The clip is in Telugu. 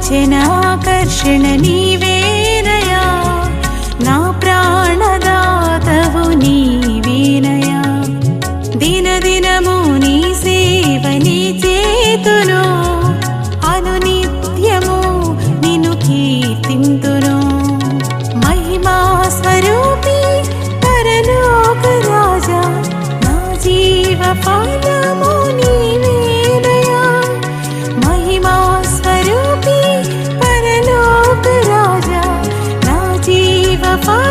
ఆకర్షణ నీవేనయా నా ప్రాణదాతవు నీవేనయా దినదినము నీ సేవ నీ చేతును అనునిత్యము నిన్ను కీర్తింతును. మహిమా స్వరూపి పరలోక రాజా. నా జీవ పాద far.